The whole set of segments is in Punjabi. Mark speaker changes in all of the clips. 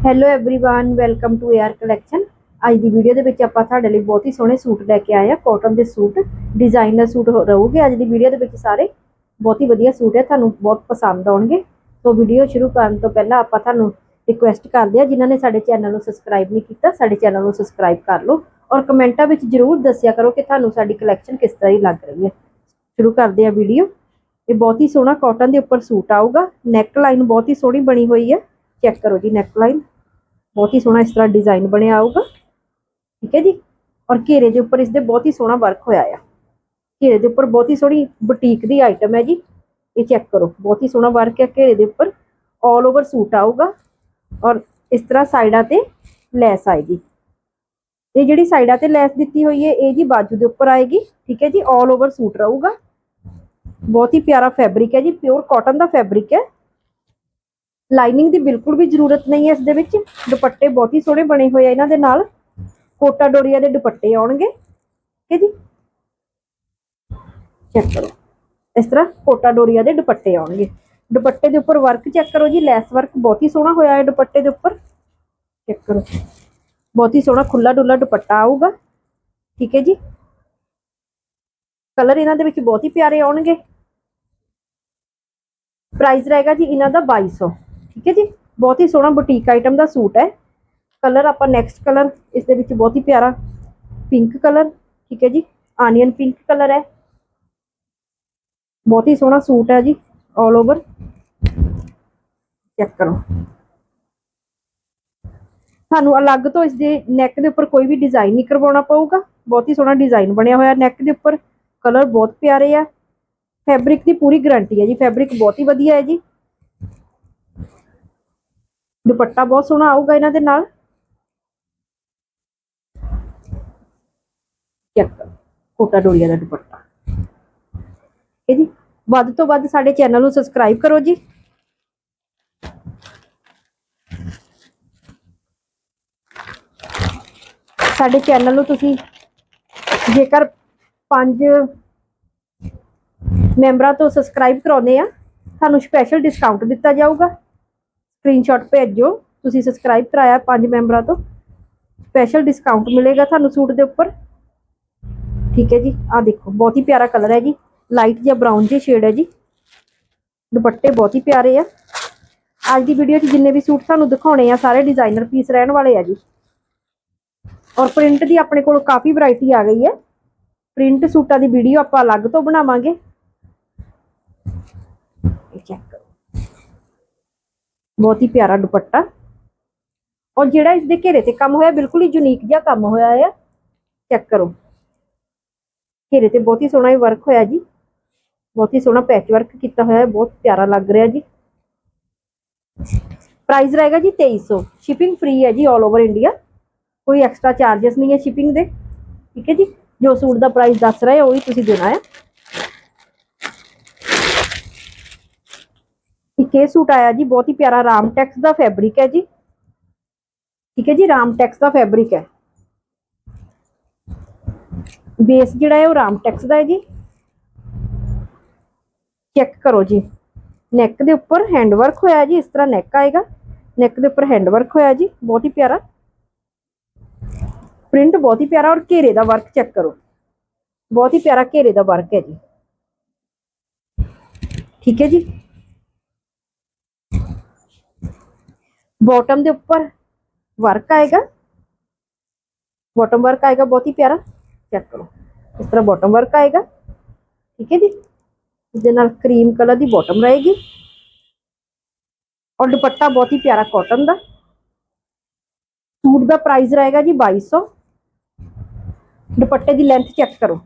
Speaker 1: hello everyone welcome to AR collection ਅੱਜ ਦੀ ਵੀਡੀਓ ਦੇ ਵਿੱਚ ਆਪਾਂ ਤੁਹਾਡੇ ਲਈ ਬਹੁਤ ਹੀ ਸੋਹਣੇ ਸੂਟ ਲੈ ਕੇ ਆਏ ਆ ਕਾਟਨ ਦੇ ਸੂਟ ਡਿਜ਼ਾਈਨਰ ਸੂਟ ਹੋ- ਰਹੂਗੇ ਅੱਜ ਦੀ ਵੀਡੀਓ ਦੇ ਵਿੱਚ ਸਾਰੇ ਬਹੁਤ ਹੀ ਵਧੀਆ ਸੂਟ ਹੈ ਤੁਹਾਨੂੰ ਬਹੁਤ ਪਸੰਦ ਆਉਣਗੇ ਸੋ ਵੀਡੀਓ ਸ਼ੁਰੂ ਕਰਨ ਤੋਂ ਪਹਿਲਾਂ ਆਪਾਂ ਤੁਹਾਨੂੰ ਰਿਕੁਐਸਟ ਕਰਦੇ ਆ ਜਿਨ੍ਹਾਂ ਨੇ ਸਾਡੇ ਚੈਨਲ ਨੂੰ ਸਬਸਕ੍ਰਾਈਬ ਨਹੀਂ ਕੀਤਾ ਸਾਡੇ ਚੈਨਲ ਨੂੰ ਸਬਸਕ੍ਰਾਈਬ ਕਰ ਲਓ ਔਰ ਕਮੈਂਟਾਂ ਵਿੱਚ ਜਰੂਰ ਦੱਸਿਆ ਕਰੋ ਕਿ ਤੁਹਾਨੂੰ ਸਾਡੀ ਕਲੈਕਸ਼ਨ ਕਿਸ ਤਰ੍ਹਾਂ ਦੀ ਲੱਗ ਰਹੀ ਹੈ ਸ਼ੁਰੂ ਕਰਦੇ ਆ ਵੀਡੀਓ ਇਹ ਬਹੁਤ ਹੀ ਸੋਹਣਾ ਕਾਟਨ ਦੇ ਉੱਪਰ ਸੂਟ ਆਊਗਾ ਨੈਕ ਲਾਈਨ ਬਹੁਤ ਹੀ ਸੋਹਣੀ ਬਣੀ ਹੋਈ ਹੈ ਚੈੱਕ ਕਰੋ ਜੀ ਨੈਕ ਲਾਈਨ ਬਹੁਤ ਹੀ ਸੋਹਣਾ ਇਸ ਤਰ੍ਹਾਂ ਡਿਜ਼ਾਈਨ ਬਣਿਆ ਆਊਗਾ ਠੀਕ ਹੈ ਜੀ ਔਰ ਘੇਰੇ ਦੇ ਉੱਪਰ ਇਸ ਦੇ ਬਹੁਤ ਹੀ ਸੋਹਣਾ ਵਰਕ ਹੋਇਆ ਆ ਘੇਰੇ ਦੇ ਉੱਪਰ ਬਹੁਤ ਹੀ ਸੋਹਣੀ ਬੁਟੀਕ ਦੀ ਆਈਟਮ ਹੈ ਜੀ ਇਹ ਚੈੱਕ ਕਰੋ ਬਹੁਤ ਹੀ ਸੋਹਣਾ ਵਰਕ ਹੈ ਘੇਰੇ ਦੇ ਉੱਪਰ 올 ਓਵਰ ਸੂਟ ਆਊਗਾ ਔਰ ਇਸ ਤਰ੍ਹਾਂ ਸਾਈਡਾਂ ਤੇ ਲੈਸ ਆਏਗੀ ਇਹ ਜਿਹੜੀ ਸਾਈਡਾਂ ਤੇ ਲੈਸ ਦਿੱਤੀ ਹੋਈ ਹੈ ਇਹ ਜੀ ਬਾਜੂ ਦੇ ਉੱਪਰ ਆਏਗੀ ਠੀਕ ਹੈ ਜੀ 올 ਓਵਰ ਸੂਟ ਰਹੂਗਾ ਬਹੁਤ ਹੀ ਪਿਆਰਾ ਫੈਬਰਿਕ ਹੈ ਜੀ ਪਿਓਰ ਕਾਟਨ ਦਾ ਫੈਬਰਿਕ ਹੈ ਲਾਈਨਿੰਗ ਦੀ ਬਿਲਕੁਲ ਵੀ ਜ਼ਰੂਰਤ ਨਹੀਂ ਹੈ ਇਸ ਦੇ ਵਿੱਚ। ਦੁਪੱਟੇ ਬਹੁਤ ਹੀ ਸੋਹਣੇ ਬਣੇ ਹੋਏ ਆ ਇਹਨਾਂ ਦੇ ਨਾਲ। ਕੋਟਾ ਡੋਰੀਆ ਦੇ ਦੁਪੱਟੇ ਆਉਣਗੇ। ਠੀਕ ਹੈ ਜੀ? ਚੈੱਕ ਕਰੋ। ਇਸ ਤਰ੍ਹਾਂ ਕੋਟਾ ਡੋਰੀਆ ਦੇ ਦੁਪੱਟੇ ਆਉਣਗੇ। ਦੁਪੱਟੇ ਦੇ ਉੱਪਰ ਵਰਕ ਚੈੱਕ ਕਰੋ ਜੀ। ਲੈਸ ਵਰਕ ਬਹੁਤ ਹੀ ਸੋਹਣਾ ਹੋਇਆ ਹੈ ਦੁਪੱਟੇ ਦੇ ਉੱਪਰ। ਚੈੱਕ ਕਰੋ। ਬਹੁਤ ਹੀ ਸੋਹਣਾ ਖੁੱਲਾ ਡੁੱਲਾ ਦੁਪੱਟਾ ਆਊਗਾ। ਠੀਕ ਹੈ ਜੀ? ਕਲਰ ਇਹਨਾਂ ਦੇ ਵਿੱਚ ਬਹੁਤ ਹੀ ਪਿਆਰੇ ਆਉਣਗੇ। ਪ੍ਰਾਈਸ ਰਹੇਗਾ ਜੀ ਇਹਨਾਂ ਦਾ 2200 ਠੀਕ ਹੈ ਜੀ? ਬਹੁਤ ਹੀ ਸੋਹਣਾ ਬੁਟੀਕ ਆਈਟਮ ਦਾ ਸੂਟ ਹੈ। ਕਲਰ ਆਪਾਂ ਨੈਕਸਟ ਕਲਰ ਇਸ ਦੇ ਵਿੱਚ ਬਹੁਤ ਹੀ ਪਿਆਰਾ ਪਿੰਕ ਕਲਰ ਠੀਕ ਹੈ ਜੀ? ਆਨੀਅਨ ਪਿੰਕ ਕਲਰ ਹੈ। ਬਹੁਤ ਹੀ ਸੋਹਣਾ ਸੂਟ ਹੈ ਜੀ 올 ਓਵਰ ਚੈੱਕ ਕਰੋ। ਤੁਹਾਨੂੰ ਅਲੱਗ ਤੋਂ ਇਸ ਦੇ ਨੈਕ ਦੇ ਉੱਪਰ ਕੋਈ ਵੀ ਡਿਜ਼ਾਈਨ ਨਹੀਂ ਕਰਵਾਉਣਾ ਪਊਗਾ। ਬਹੁਤ ਹੀ ਸੋਹਣਾ ਡਿਜ਼ਾਈਨ ਬਣਿਆ ਹੋਇਆ ਨੈਕ ਦੇ ਉੱਪਰ। ਕਲਰ ਬਹੁਤ ਪਿਆਰੇ ਆ। ਫੈਬਰਿਕ ਦੀ ਪੂਰੀ ਗਾਰੰਟੀ ਹੈ ਜੀ। ਫੈਬਰਿਕ ਬਹੁਤ ਹੀ ਵਧੀਆ ਹੈ ਜੀ। ਦੁਪੱਟਾ ਬਹੁਤ ਸੋਹਣਾ ਆਊਗਾ ਇਹਨਾਂ ਦੇ ਨਾਲ। ਚੈੱਕ ਕੋਟਾ ਡੋਰੀਆ ਦਾ ਦੁਪੱਟਾ। ਠੀਕ ਹੈ ਜੀ, ਵੱਧ ਤੋਂ ਵੱਧ ਸਾਡੇ ਚੈਨਲ ਨੂੰ ਸਬਸਕ੍ਰਾਈਬ ਕਰੋ ਜੀ। ਸਾਡੇ ਚੈਨਲ ਨੂੰ ਤੁਸੀਂ ਜੇਕਰ ਪੰਜ ਮੈਂਬਰਾਂ ਤੋਂ ਸਬਸਕ੍ਰਾਈਬ ਕਰਾਉਂਦੇ ਆ, ਤੁਹਾਨੂੰ ਸਪੈਸ਼ਲ ਡਿਸਕਾਊਂਟ ਦਿੱਤਾ ਜਾਊਗਾ। ਸਕਰੀਨਸ਼ਾਟ ਭੇਜੋ, ਤੁਸੀਂ ਸਬਸਕ੍ਰਾਈਬ ਕਰਾਇਆ ਪੰਜ ਮੈਂਬਰਾਂ ਤੋਂ। ਸਪੈਸ਼ਲ ਡਿਸਕਾਊਂਟ ਮਿਲੇਗਾ ਤੁਹਾਨੂੰ ਸੂਟ ਦੇ ਉੱਪਰ। ਠੀਕ ਹੈ ਜੀ, ਆਹ ਦੇਖੋ, ਬਹੁਤ ਹੀ ਪਿਆਰਾ ਕਲਰ ਹੈ ਜੀ। ਲਾਈਟ ਜਿਹਾ ਬਰਾਊਨ ਜਿਹਾ ਸ਼ੇਡ ਹੈ ਜੀ। ਦੁਪੱਟੇ ਬਹੁਤ ਹੀ ਪਿਆਰੇ ਆ। ਅੱਜ ਦੀ ਵੀਡੀਓ 'ਚ ਜਿੰਨੇ ਵੀ ਸੂਟ ਤੁਹਾਨੂੰ ਦਿਖਾਉਣੇ ਆ, ਸਾਰੇ ਡਿਜ਼ਾਈਨਰ ਪੀਸ ਰਹਿਣ ਵਾਲੇ ਆ ਜੀ। ਔਰ ਪ੍ਰਿੰਟ ਦੀ ਆਪਣੇ ਕੋਲ ਕਾਫੀ ਵੈਰਾਈਟੀ ਆ ਗਈ ਹੈ। ਪ੍ਰਿੰਟ ਸੂਟਾਂ ਦੀ ਵੀਡੀਓ ਆਪਾਂ ਅਲੱਗ ਤੋਂ ਬਣਾਵਾਂਗੇ। ਚੈੱਕ ਕਰੋ। ਬਹੁਤ ਹੀ ਪਿਆਰਾ ਦੁਪੱਟਾ। ਔਰ ਜਿਹੜਾ ਇਸ ਦੇ ਘੇਰੇ ਤੇ ਕੰਮ ਹੋਇਆ, ਬਿਲਕੁਲ ਹੀ ਯੂਨੀਕ ਜਿਹਾ ਕੰਮ ਹੋਇਆ ਆ। ਚੈੱਕ ਕਰੋ। ਘੇਰੇ ਤੇ ਬਹੁਤ ਹੀ ਸੋਹਣਾ ਹੀ ਵਰਕ ਹੋਇਆ ਜੀ। ਬਹੁਤ ਹੀ ਸੋਹਣਾ ਪੈਚ ਵਰਕ ਕੀਤਾ ਹੋਇਆ ਹੈ ਬਹੁਤ ਪਿਆਰਾ ਲੱਗ ਰਿਹਾ ਜੀ। ਪ੍ਰਾਈਸ ਰਹੇਗਾ ਜੀ 2300 ਸ਼ਿਪਿੰਗ ਫ੍ਰੀ ਹੈ ਜੀ 올 ਓਵਰ ਇੰਡੀਆ ਕੋਈ ਐਕਸਟਰਾ ਚਾਰजेस ਨਹੀਂ ਹੈ ਸ਼ਿਪਿੰਗ ਦੇ। ਠੀਕ ਹੈ ਜੀ? ਜੋ ਸੂਟ ਦਾ ਪ੍ਰਾਈਸ ਦੱਸ ਰਹੇ ਹੋ, ਉਹੀ ਤੁਸੀਂ ਦੇਣਾ ਹੈ। ਇਹ ਸੂਟ ਆਇਆ ਜੀ, ਬਹੁਤ ਹੀ ਪਿਆਰਾ ਰਾਮਟੈਕਸ ਦਾ ਫੈਬਰਿਕ ਹੈ ਜੀ। ਠੀਕ ਹੈ ਜੀ ਰਾਮਟੈਕਸ ਦਾ ਫੈਬਰਿਕ ਹੈ। ਬੇਸ ਜਿਹੜਾ ਹੈ ਉਹ ਰਾਮਟੈਕਸ ਦਾ ਹੈ ਜੀ। ਚੈੱਕ ਕਰੋ ਜੀ। ਨੈਕ ਦੇ ਉੱਪਰ ਹੈਂਡ ਵਰਕ ਹੋਇਆ ਜੀ, ਇਸ ਤਰ੍ਹਾਂ ਨੈਕ ਆਏਗਾ। ਨੈਕ ਦੇ ਉੱਪਰ ਹੈਂਡ ਵਰਕ ਹੋਇਆ ਜੀ, ਬਹੁਤ ਹੀ ਪਿਆਰਾ। ਪ੍ਰਿੰਟ ਬਹੁਤ ਹੀ ਪਿਆਰਾ ਔਰ ਘੇਰੇ ਦਾ ਵਰਕ ਚੈੱਕ ਕਰੋ। ਬਹੁਤ ਹੀ ਪਿਆਰਾ ਘੇਰੇ ਦਾ ਵਰਕ ਹੈ ਜੀ। ਠੀਕ ਹੈ ਜੀ। ਬਾਟਮ ਦੇ ਉੱਪਰ ਵਰਕ ਆਏਗਾ ਬਾਟਮ ਵਰਕ ਆਏਗਾ ਬਹੁਤ ਹੀ ਪਿਆਰਾ ਚੈੱਕ ਕਰੋ ਇਸ ਤਰ੍ਹਾਂ ਬਾਟਮ ਵਰਕ ਆਏਗਾ ਠੀਕ ਹੈ ਜੀ ਇਸ ਦੇ ਨਾਲ ਕਰੀਮ ਕਲਰ ਦੀ ਬਾਟਮ ਰਹੇਗੀ ਔਰ ਦੁਪੱਟਾ ਬਹੁਤ ਹੀ ਪਿਆਰਾ ਕਾਟਨ ਦਾ ਸੂਟ ਦਾ ਪ੍ਰਾਈਸ ਰਹੇਗਾ ਜੀ 2200 ਦੁਪੱਟੇ ਦੀ ਲੈਂਥ ਚੈੱਕ ਕਰੋ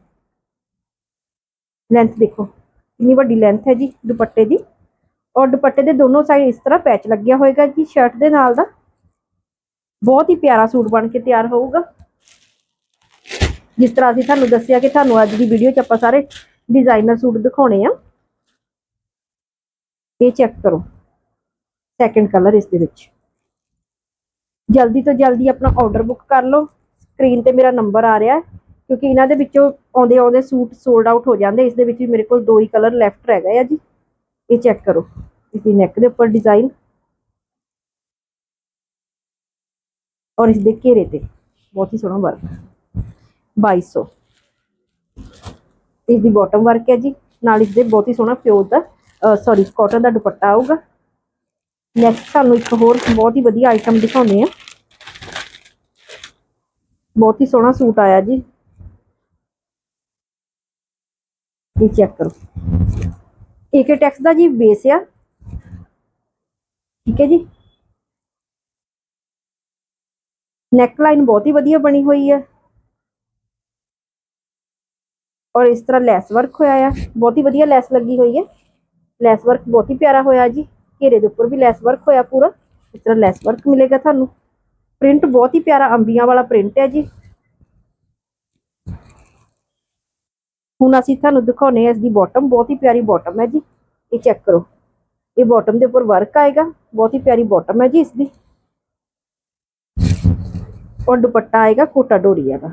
Speaker 1: ਲੈਂਥ ਦੇਖੋ ਕਿੰਨੀ ਵੱਡੀ ਲੈਂਥ ਹੈ ਜੀ ਦੁਪੱਟੇ ਦੀ ਔਰ ਦੁਪੱਟੇ ਦੇ ਦੋਨੋਂ ਸਾਈਡ ਇਸ ਤਰ੍ਹਾਂ ਪੈਚ ਲੱਗਿਆ ਹੋਏਗਾ ਜੀ ਸ਼ਰਟ ਦੇ ਨਾਲ ਦਾ। ਬਹੁਤ ਹੀ ਪਿਆਰਾ ਸੂਟ ਬਣ ਕੇ ਤਿਆਰ ਹੋਊਗਾ। ਜਿਸ ਤਰ੍ਹਾਂ ਅਸੀਂ ਤੁਹਾਨੂੰ ਦੱਸਿਆ ਕਿ ਤੁਹਾਨੂੰ ਅੱਜ ਦੀ ਵੀਡੀਓ 'ਚ ਆਪਾਂ ਸਾਰੇ ਡਿਜ਼ਾਈਨਰ ਸੂਟ ਦਿਖਾਉਣੇ ਆ। ਇਹ ਚੈੱਕ ਕਰੋ। ਸੈਕੰਡ ਕਲਰ ਇਸ ਦੇ ਵਿੱਚ। ਜਲਦੀ ਤੋਂ ਜਲਦੀ ਆਪਣਾ ਆਰਡਰ ਬੁੱਕ ਕਰ ਲਓ। ਸਕਰੀਨ ਤੇ ਮੇਰਾ ਨੰਬਰ ਆ ਰਿਹਾ ਕਿਉਂਕਿ ਇਹਨਾਂ ਦੇ ਵਿੱਚੋਂ ਆਉਂਦੇ ਆਉਂਦੇ ਸੂਟ ਸੋਲਡ ਆਊਟ ਹੋ ਜਾਂਦੇ। ਇਸ ਦੇ ਵਿੱਚ ਵੀ ਮੇਰੇ ਕੋਲ ਦੋ ਹੀ ਕਲਰ ਲੈਫਟ ਰਹਿ ਗਏ ਆ ਜੀ। ਇਹ ਚੈੱਕ ਕਰੋ। ਇਸ ਦੀ ਨੈਕ ਦੇ ਉੱਪਰ ਡਿਜ਼ਾਈਨ ਔਰ ਇਸ ਦੇ ਘੇਰੇ ਤੇ। ਬਹੁਤ ਹੀ ਸੋਹਣਾ ਵਰਕ 2200 ਇਸ ਦੀ ਬਾਟਮ ਵਰਕ ਹੈ ਜੀ। ਨਾਲ ਇਸ ਦੇ ਬਹੁਤ ਹੀ ਸੋਹਣਾ ਪਿਓਰ ਦਾ ਸੌਰੀ ਕਾਟਨ ਦਾ ਦੁਪੱਟਾ ਆਊਗਾ। ਨੈਕਸਟ ਤੁਹਾਨੂੰ ਇੱਕ ਹੋਰ ਬਹੁਤ ਹੀ ਵਧੀਆ ਆਈਟਮ ਦਿਖਾਉਂਦੇ ਆ ਬਹੁਤ ਹੀ ਸੋਹਣਾ ਸੂਟ ਆਇਆ ਜੀ। ਇਹ ਚੈੱਕ ਕਰੋ। ਏਕੇ ਟੈਕਸ ਦਾ ਜੀ ਬੇਸ ਆ। ਠੀਕ ਹੈ ਜੀ। ਨੈਕ ਲਾਈਨ ਬਹੁਤ ਹੀ ਵਧੀਆ ਬਣੀ ਹੋਈ ਹੈ ਔਰ ਇਸ ਤਰ੍ਹਾਂ ਲੈਸ ਵਰਕ ਹੋਇਆ ਆ। ਬਹੁਤ ਹੀ ਵਧੀਆ ਲੈਸ ਲੱਗੀ ਹੋਈ ਹੈ ਲੈਸ ਵਰਕ ਬਹੁਤ ਹੀ ਪਿਆਰਾ ਹੋਇਆ ਜੀ। ਘੇਰੇ ਦੇ ਉੱਪਰ ਵੀ ਲੈਸ ਵਰਕ ਹੋਇਆ ਪੂਰਾ। ਇਸ ਤਰ੍ਹਾਂ ਲੈਸ ਵਰਕ ਮਿਲੇਗਾ ਤੁਹਾਨੂੰ। ਪ੍ਰਿੰਟ ਬਹੁਤ ਹੀ ਪਿਆਰਾ ਅੰਬੀਆਂ ਵਾਲਾ ਪ੍ਰਿੰਟ ਹੈ ਜੀ। ਹੁਣ ਅਸੀਂ ਤੁਹਾਨੂੰ ਦਿਖਾਉਨੇ ਆ ਇਸ ਦੀ ਬਾਟਮ ਬਹੁਤ ਹੀ ਪਿਆਰੀ ਬਾਟਮ ਹੈ ਜੀ। ਇਹ ਚੈੱਕ ਕਰੋ। ਇਹ ਬਾਟਮ ਦੇ ਉੱਪਰ ਵਰਕ ਆਏਗਾ, ਬਹੁਤ ਹੀ ਪਿਆਰੀ ਬਾਟਮ ਹੈ ਜੀ ਇਸ ਦੀ। ਔਰ ਦੁਪੱਟਾ ਆਏਗਾ ਕੋਟਾ ਡੋਰੀਆ ਦਾ।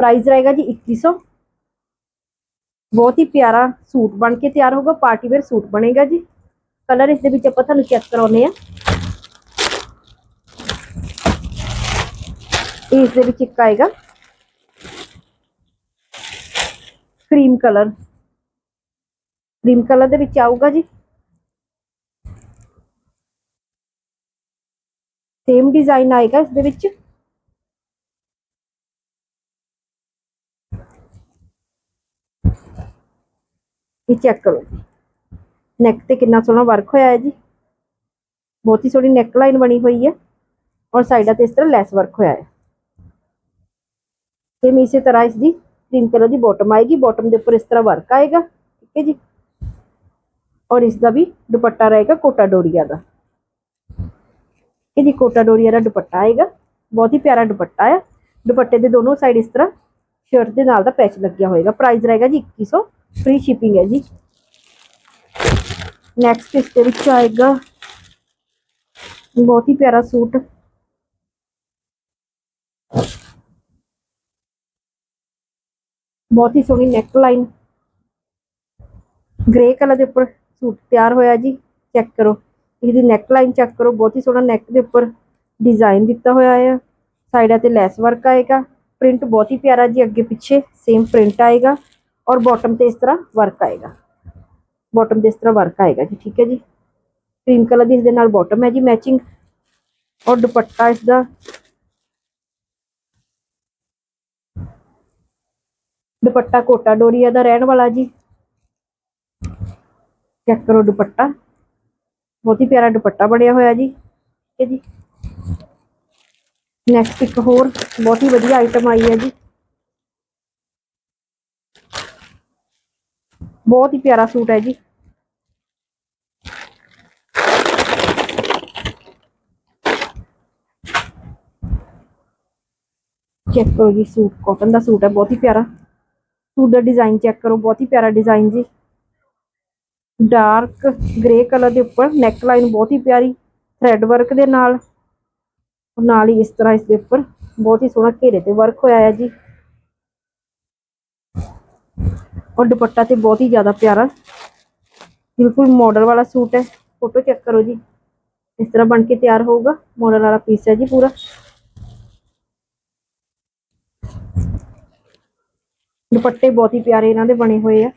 Speaker 1: ਪ੍ਰਾਈਸ ਰਹੇਗਾ ਜੀ 2100 ਬਹੁਤ ਹੀ ਪਿਆਰਾ ਸੂਟ ਬਣ ਕੇ ਤਿਆਰ ਹੋਗਾ ਪਾਰਟੀ ਵੇਅਰ ਸੂਟ ਬਣੇਗਾ ਜੀ। ਕਲਰ ਇਸ ਦੇ ਵਿੱਚ ਆਪਾਂ ਤੁਹਾਨੂੰ ਚੈੱਕ ਕਰਾਉਨੇ ਆ ਇਸ ਦੇ ਵਿੱਚ ਇੱਕ ਆਏਗਾ। ਕਰੀਮ ਕਲਰ ਕਰੀਮ ਕਲਰ ਦੇ ਵਿੱਚ ਆਊਗਾ ਜੀ। ਸੇਮ ਡਿਜ਼ਾਈਨ ਆਏਗਾ ਇਸ ਦੇ ਵਿੱਚ। ਇਹ ਚੈੱਕ ਕਰੋ। ਨੈਕ ਤੇ ਕਿੰਨਾ ਸੋਹਣਾ ਵਰਕ ਹੋਇਆ ਹੈ ਜੀ। ਬਹੁਤ ਹੀ ਸੋਹਣੀ ਨੈਕ ਲਾਈਨ ਬਣੀ ਹੋਈ ਹੈ। ਔਰ ਸਾਈਡਾਂ ਤੇ ਇਸ ਤਰ੍ਹਾਂ ਲੈਸ ਵਰਕ ਹੋਇਆ ਹੈ। ਸੇਮ ਇਸੇ ਤਰ੍ਹਾਂ ਇਸ ਦੀ ਕਰੀਮ ਕਲਰ ਦੀ ਬਾਟਮ ਆਏਗੀ ਬਾਟਮ ਦੇ ਉੱਪਰ ਇਸ ਤਰ੍ਹਾਂ ਵਰਕ ਆਏਗਾ ਠੀਕ ਹੈ ਜੀ ਔਰ ਇਸ ਦਾ ਵੀ ਦੁਪੱਟਾ ਰਹੇਗਾ ਕੋਟਾ ਡੋਰੀਆ ਦਾ ਇਹ ਜੀ ਕੋਟਾ ਡੋਰੀਆ ਦਾ ਦੁਪੱਟਾ ਆਏਗਾ ਬਹੁਤ ਹੀ ਪਿਆਰਾ ਦੁਪੱਟਾ ਹੈ ਦੁਪੱਟੇ ਦੇ ਦੋਨੋਂ ਸਾਈਡ ਇਸ ਤਰ੍ਹਾਂ ਸ਼ਰਟ ਦੇ ਨਾਲ ਦਾ ਪੈਚ ਲੱਗਿਆ ਹੋਏਗਾ ਪ੍ਰਾਈਸ ਰਹੇਗਾ ਜੀ 2100 ਫ੍ਰੀ ਸ਼ਿਪਿੰਗ ਹੈ ਜੀ ਨੈਕਸਟ ਇਸ ਦੇ ਵਿੱਚ ਆਏਗਾ ਬਹੁਤ ਹੀ ਸੋਹਣੀ ਨੈਕ ਲਾਈਨ ਗ੍ਰੇ ਕਲਰ ਦੇ ਉੱਪਰ ਸੂਟ ਤਿਆਰ ਹੋਇਆ ਜੀ ਚੈੱਕ ਕਰੋ। ਇਹਦੀ ਨੈਕ ਲਾਈਨ ਚੈੱਕ ਕਰੋ, ਬਹੁਤ ਹੀ ਸੋਹਣਾ ਨੈਕ ਦੇ ਉੱਪਰ ਡਿਜ਼ਾਈਨ ਦਿੱਤਾ ਹੋਇਆ ਹੈ ਸਾਈਡਾਂ ਤੇ ਲੈਸ ਵਰਕ ਆਏਗਾ। ਪ੍ਰਿੰਟ ਬਹੁਤ ਹੀ ਪਿਆਰਾ ਜੀ, ਅੱਗੇ ਪਿੱਛੇ ਸੇਮ ਪ੍ਰਿੰਟ ਆਏਗਾ ਔਰ ਬਾਟਮ ਤੇ ਇਸ ਤਰ੍ਹਾਂ ਵਰਕ ਆਏਗਾ। ਬਾਟਮ ਤੇ ਇਸ ਤਰ੍ਹਾਂ ਵਰਕ ਆਏਗਾ ਜੀ, ਠੀਕ ਹੈ ਜੀ। ਕ੍ਰੀਮ ਕਲਰ ਦੀ ਇਸ ਦੇ ਨਾਲ ਬਾਟਮ ਹੈ ਜੀ ਮੈਚਿੰਗ ਔਰ ਦੁਪੱਟਾ ਇਸ ਦਾ ਦੁਪੱਟਾ ਕੋਟਾ ਡੋਰੀਆ ਦਾ ਰਹਿਣ ਵਾਲਾ ਜੀ। ਚੈੱਕ ਕਰੋ ਦੁਪੱਟਾ। ਬਹੁਤ ਹੀ ਪਿਆਰਾ ਦੁਪੱਟਾ ਬਣਿਆ ਹੋਇਆ ਜੀ। ਠੀਕ ਹੈ ਜੀ। ਨੈਕਸਟ ਇੱਕ ਹੋਰ ਬਹੁਤ ਹੀ ਵਧੀਆ ਆਈਟਮ ਆਈ ਹੈ ਜੀ। ਬਹੁਤ ਹੀ ਪਿਆਰਾ ਸੂਟ ਹੈ ਜੀ। ਚੈੱਕ ਕਰੋ ਜੀ, ਸੂਟ ਕਾਟਨ ਦਾ ਸੂਟ ਹੈ, ਬਹੁਤ ਹੀ ਪਿਆਰਾ। ਸੂਟ ਦਾ ਡਿਜ਼ਾਈਨ ਚੈੱਕ ਕਰੋ, ਬਹੁਤ ਹੀ ਪਿਆਰਾ ਡਿਜ਼ਾਈਨ ਜੀ। ਡਾਰਕ ਗ੍ਰੇ ਕਲਰ ਦੇ ਉੱਪਰ ਨੈਕ ਲਾਈਨ ਬਹੁਤ ਹੀ ਪਿਆਰੀ ਥ੍ਰੈਡ ਵਰਕ ਦੇ ਨਾਲ ਨਾਲ ਹੀ ਇਸ ਤਰ੍ਹਾਂ ਇਸ ਦੇ ਉੱਪਰ ਬਹੁਤ ਹੀ ਸੋਹਣਾ ਘੇਰੇ ਤੇ ਵਰਕ ਹੋਇਆ ਹੈ ਜੀ। ਔਰ ਦੁਪੱਟਾ ਤੇ ਬਹੁਤ ਹੀ ਜ਼ਿਆਦਾ ਪਿਆਰਾ, ਬਿਲਕੁਲ ਮਾਡਲ ਵਾਲਾ ਸੂਟ ਹੈ। ਫੋਟੋ ਚੈੱਕ ਕਰੋ ਜੀ। ਇਸ ਤਰ੍ਹਾਂ ਬਣ ਕੇ ਤਿਆਰ ਹੋਊਗਾ ਮਾਡਲ ਵਾਲਾ ਪੀਸ ਹੈ ਜੀ ਪੂਰਾ। ਦੁਪੱਟੇ ਬਹੁਤ ਹੀ ਪਿਆਰੇ ਇਹਨਾਂ ਦੇ ਬਣੇ ਹੋਏ ਆ।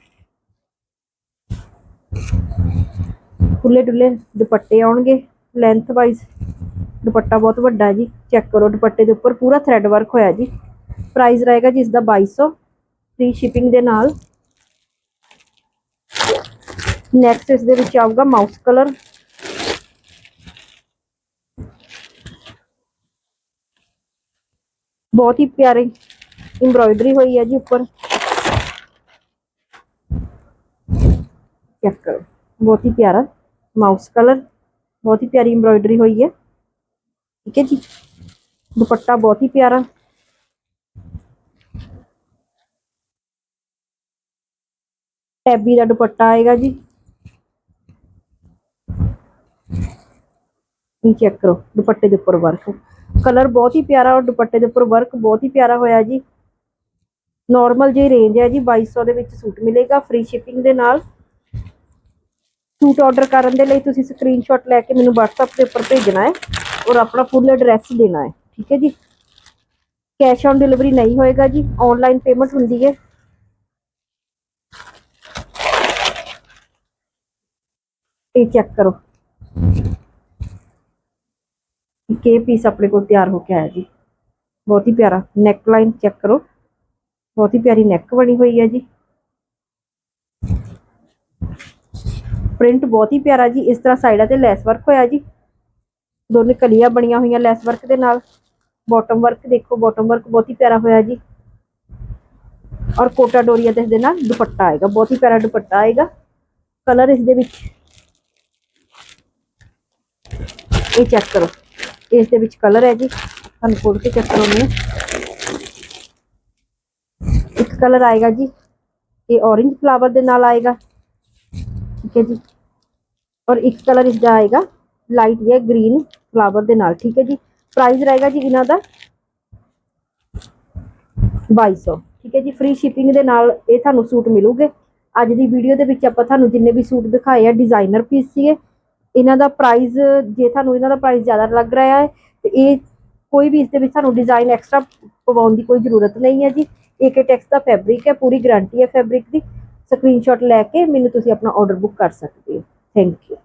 Speaker 1: ਖੁੱਲੇ ਡੁੱਲੇ ਦੁਪੱਟੇ ਆਉਣਗੇ ਲੈਂਥ ਵਾਈਜ਼ ਦੁਪੱਟਾ ਬਹੁਤ ਵੱਡਾ ਜੀ ਚੈੱਕ ਕਰੋ ਦੁਪੱਟੇ ਦੇ ਉੱਪਰ, ਪੂਰਾ ਥ੍ਰੈਡ ਵਰਕ ਹੋਇਆ ਜੀ। ਪ੍ਰਾਈਸ ਰਹੇਗਾ ਜੀ ਇਸ ਦਾ 2200 ਫ੍ਰੀ ਸ਼ਿਪਿੰਗ ਦੇ ਨਾਲ। ਨੈਕਸਟ ਇਸ ਦੇ ਵਿੱਚ ਆਊਗਾ ਮਾਊਸ ਕਲਰ ਬਹੁਤ ਹੀ ਪਿਆਰੇ ਐਮਬ੍ਰੋਇਡਰੀ ਹੋਈ ਹੈ ਜੀ ਉੱਪਰ। ਚੈੱਕ ਕਰੋ। ਬਹੁਤ ਹੀ ਪਿਆਰਾ ਮਾਊਸ ਕਲਰ ਬਹੁਤ ਹੀ ਪਿਆਰੀ ਐਮਬ੍ਰੋਇਡਰੀ ਹੋਈ ਹੈ ਠੀਕ ਹੈ ਜੀ। ਦੁਪੱਟਾ ਬਹੁਤ ਹੀ ਪਿਆਰਾ। ਟੈਬੀ ਦਾ ਦੁਪੱਟਾ ਆਏਗਾ ਜੀ। ਇਹ ਚੈੱਕ ਕਰੋ, ਦੁਪੱਟੇ ਦੇ ਉੱਪਰ ਵਰਕ ਕਲਰ ਬਹੁਤ ਹੀ ਪਿਆਰਾ ਔਰ ਦੁਪੱਟੇ ਦੇ ਉੱਪਰ ਵਰਕ ਬਹੁਤ ਹੀ ਪਿਆਰਾ ਹੋਇਆ ਜੀ। ਨਾਰਮਲ ਜਿਹੀ ਰੇਂਜ ਹੈ ਜੀ 2200 ਦੇ ਵਿੱਚ ਸੂਟ ਮਿਲੇਗਾ ਫ੍ਰੀ ਸ਼ਿਪਿੰਗ ਦੇ ਨਾਲ। ਸੂਟ ਆਰਡਰ ਕਰਨ ਦੇ ਲਈ ਤੁਸੀਂ ਸਕਰੀਨਸ਼ਾਟ ਲੈ ਕੇ ਮੈਨੂੰ WhatsApp ਦੇ ਉੱਪਰ ਭੇਜਣਾ ਹੈ ਔਰ ਆਪਣਾ ਫੁੱਲ ਐਡਰੈਸ ਦੇਣਾ ਹੈ, ਠੀਕ ਹੈ ਜੀ? ਕੈਸ਼ ਔਨ ਡਿਲੀਵਰੀ ਨਹੀਂ ਹੋਏਗਾ ਜੀ ਆਨਲਾਈਨ ਪੇਮੈਂਟ ਹੁੰਦੀ ਹੈ। ਇਹ ਚੈੱਕ ਕਰੋ। ਕਿ ਇਹ ਪੀਸ ਆਪਣੇ ਕੋਲ ਤਿਆਰ ਹੋ ਕੇ ਆਇਆ ਜੀ। ਬਹੁਤ ਹੀ ਪਿਆਰਾ ਨੈਕ ਲਾਈਨ ਚੈੱਕ ਕਰੋ। ਬਹੁਤ ਹੀ ਪਿਆਰੀ ਨੈਕ ਬਣੀ ਹੋਈ ਹੈ ਜੀ। ਪ੍ਰਿੰਟ ਬਹੁਤ ਹੀ ਪਿਆਰਾ ਜੀ, ਇਸ ਤਰ੍ਹਾਂ ਸਾਈਡਾਂ ਤੇ ਲੈਸ ਵਰਕ ਹੋਇਆ ਜੀ। ਦੋਨੇ ਕਲੀਆਂ ਬਣੀਆਂ ਹੋਈਆਂ ਲੈਸ ਵਰਕ ਦੇ ਨਾਲ। ਬਾਟਮ ਵਰਕ ਦੇਖੋ ਬਾਟਮ ਵਰਕ ਬਹੁਤ ਹੀ ਪਿਆਰਾ ਹੋਇਆ ਜੀ। ਔਰ ਕੋਟਾ ਡੋਰੀਆ ਤੇ ਇਸ ਦੇ ਨਾਲ ਦੁਪੱਟਾ ਆਏਗਾ, ਬਹੁਤ ਹੀ ਪਿਆਰਾ ਦੁਪੱਟਾ ਆਏਗਾ। ਕਲਰ ਇਸ ਦੇ ਵਿੱਚ ਇਹ ਚੈੱਕ ਕਰੋ। ਇਸ ਦੇ ਵਿੱਚ ਕਲਰ ਹੈ ਜੀ। ਤੁਹਾਨੂੰ ਖੋਲ ਕੇ ਚੈੱਕ ਕਰਾਉਂਦੇ ਹਾਂ। ਕਲਰ ਆਏਗਾ ਜੀ। ਇਹ orange ਫਲਾਵਰ ਦੇ ਨਾਲ ਆਏਗਾ। ਠੀਕ ਹੈ ਜੀ। ਔਰ ਇੱਕ ਕਲਰ ਇਸ ਦਾ ਆਏਗਾ। ਲਾਈਟ ਜਾਂ ਗ੍ਰੀਨ ਫਲਾਵਰ ਦੇ ਨਾਲ। ਠੀਕ ਹੈ ਜੀ। ਪ੍ਰਾਈਸ ਰਹੇਗਾ ਜੀ ਇਹਨਾਂ ਦਾ 2200 ਠੀਕ ਹੈ ਜੀ। ਫ੍ਰੀ ਸ਼ਿਪਿੰਗ ਦੇ ਨਾਲ ਇਹ ਤੁਹਾਨੂੰ ਸੂਟ ਮਿਲੂਗੇ। ਅੱਜ ਦੀ ਵੀਡੀਓ ਦੇ ਵਿੱਚ ਆਪਾਂ ਤੁਹਾਨੂੰ ਜਿੰਨੇ ਵੀ ਸੂਟ ਦਿਖਾਏ ਆ ਡਿਜ਼ਾਈਨਰ ਪੀਸ ਸੀਗੇ, ਇਹਨਾਂ ਦਾ ਪ੍ਰਾਈਸ ਜੇ ਤੁਹਾਨੂੰ ਇਹਨਾਂ ਦਾ ਪ੍ਰਾਈਸ ਜ਼ਿਆਦਾ ਲੱਗ ਰਿਹਾ ਹੈ, ਤੇ ਇਹ ਕੋਈ ਵੀ ਇਸ ਦੇ ਵਿੱਚ ਤੁਹਾਨੂੰ ਡਿਜ਼ਾਈਨ ਐਕਸਟਰਾ ਪਵਾਉਣ ਦੀ ਕੋਈ ਜ਼ਰੂਰਤ ਨਹੀਂ ਹੈ ਜੀ। ਏਕੇ ਟੈਕਸ ਦਾ ਫੈਬਰਿਕ ਹੈ, ਪੂਰੀ ਗਾਰੰਟੀ ਹੈ ਫੈਬਰਿਕ ਦੀ। ਸਕਰੀਨਸ਼ਾਟ ਲੈ ਕੇ ਮੈਨੂੰ ਤੁਸੀਂ ਆਪਣਾ ਆਰਡਰ ਬੁੱਕ ਕਰ ਸਕਦੇ ਹੋ। Thank you